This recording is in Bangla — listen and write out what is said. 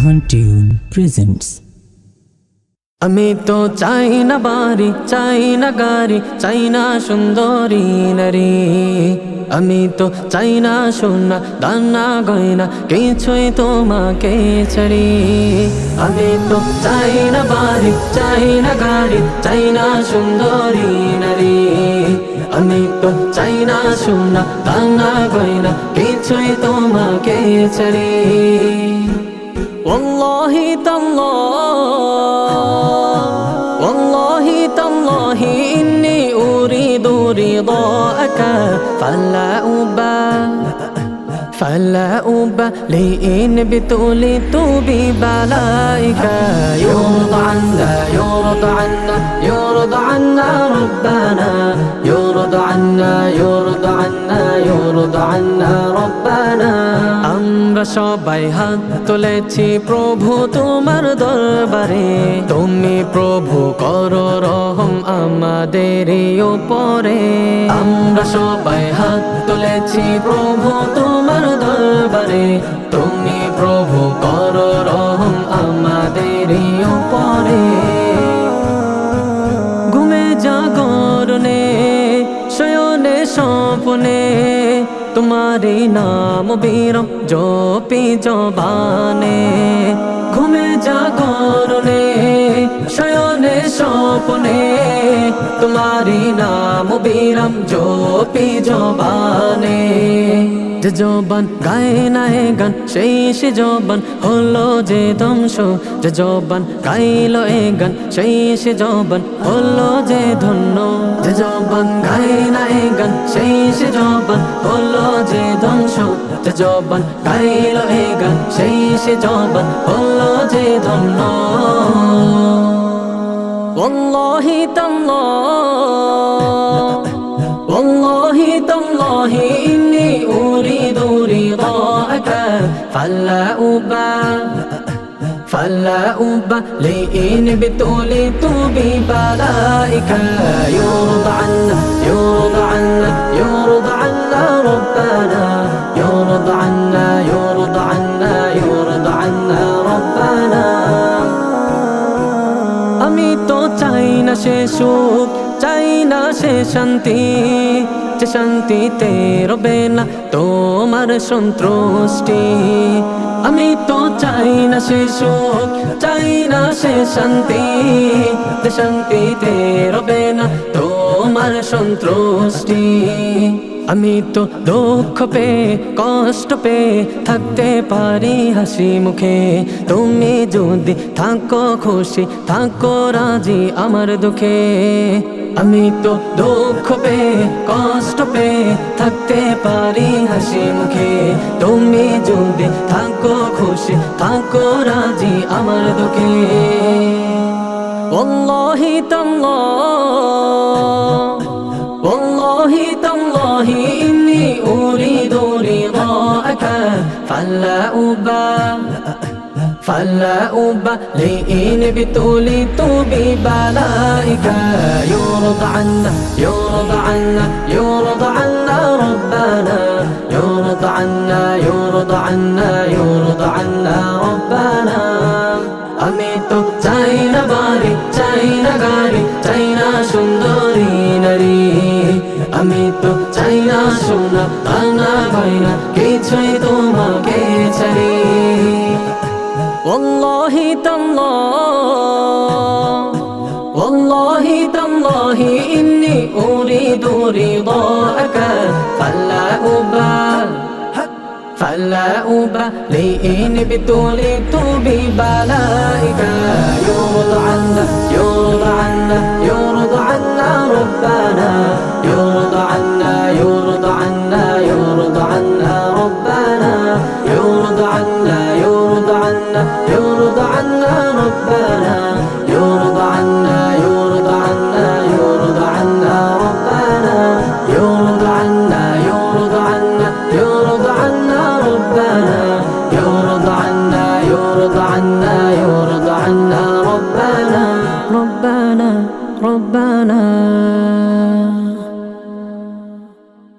জাহান টিউন প্রেজেন্টস আমি তো চাই না বাড়ি, চাই না গাড়ি, চাই না সুন্দরী নারী। আমি তো চাই না সোনা, দানা, গয়না, কিছুই তোমাকে ছাড়ি। আমি তো চাই না বাড়ি, চাই না গাড়ি, চাই না সুন্দরী নারী। আমি তো চাই না সোনা, দানা, গয়না, কিছুই তোমাকে ছাড়ি। والله تالله والله تالله إني أريد رضاك فلا أبالي فلا أبالي إن ابتليت ببلائك. يرضى عنا يرضى عنا يرضى عنا ربنا. يرضى عنا يرضى عنا يرضى عنا. আমরা সবাই হাত তুলেছি, প্রভু তোমার দরবারে। তুমি প্রভু, করো রহম আমাদের উপরে। আমরা সবাই হাত তুলেছি, প্রভু তোমার দরবারে। তুমি প্রভু, করো রহম আমাদের উপরে। ঘুমে জাগরণে, শয়নে স্বপনে তোমারি নাম বীরম জপি জবানে। ঘুমে জাগরণে শয়নে স্বপনে। তোমারি নাম বীরম জপি জবানে। জবান গায়ে নায়ে গান সেই সে জবান হলো যে ধ্বংস যে জবান গাইল এ গান সেই সে জবান হলো যে ধন্য যে জবান গায়ে নায়ে গান সেই সে জবান হলো যে ধ্বংস যে জবান গাইল এ গান সেই সে জবান হলো যে ধন্য والله تالله فلا أبالي فلا أبالي إن ابتليت ببلائك يرضى عنا يرضى عنا يرضى عنا ربنا يرضى عنا يرضى عنا يرضى عنا ربنا আমি তো চাই না সে সুখ চাই না সে শান্তি, যে শান্তিতে রবে না তোমার সন্তুষ্টি। আমি তো চাই না সে সুখ, চাই না সে শান্তি, যে শান্তিতে রবে না তোমার সন্তুষ্টি। আমি তো দুঃখ পে কষ্ট পে থাকতে পারি হাসি মুখে তুমি যদি থাকো খুশি থাকো রাজি আমার দুঃখে আমি তো দুঃখ পে কষ্ট পে থাকতে পারি হাসি মুখে তুমি যদি থাকো খুশি থাকো রাজি আমার দুঃখে والله تالله فلا أبالي فلا أبالي إن ابتليت ببلائك يرضى عنا يرضى عنا يرضى عنا ربنا يرضى عنا يرضى عنا يرضى عنا ربنا আমি তো চাই না বাড়ি চাই না গাড়ি চাই না সুন্দরী নারী আমি তো চাই না সোনা আনা গয়না কিছুই তোমাকে ছাড়ি والله تالله والله تالله إني أريد رضاك فلا أبالي فلا أبالي إن ابتليت ببلائك يرضى عنا يرضى عنا يرضى عنا يرضى عنا ربنا. يرضى عنا يرضى عنا يرضى عنا ربنا. يرضى عنا يرضى عنا يرضى عنا ربنا. يرضى عنا يرضى عنا يرضى عنا ربنا. ربنا ربنا.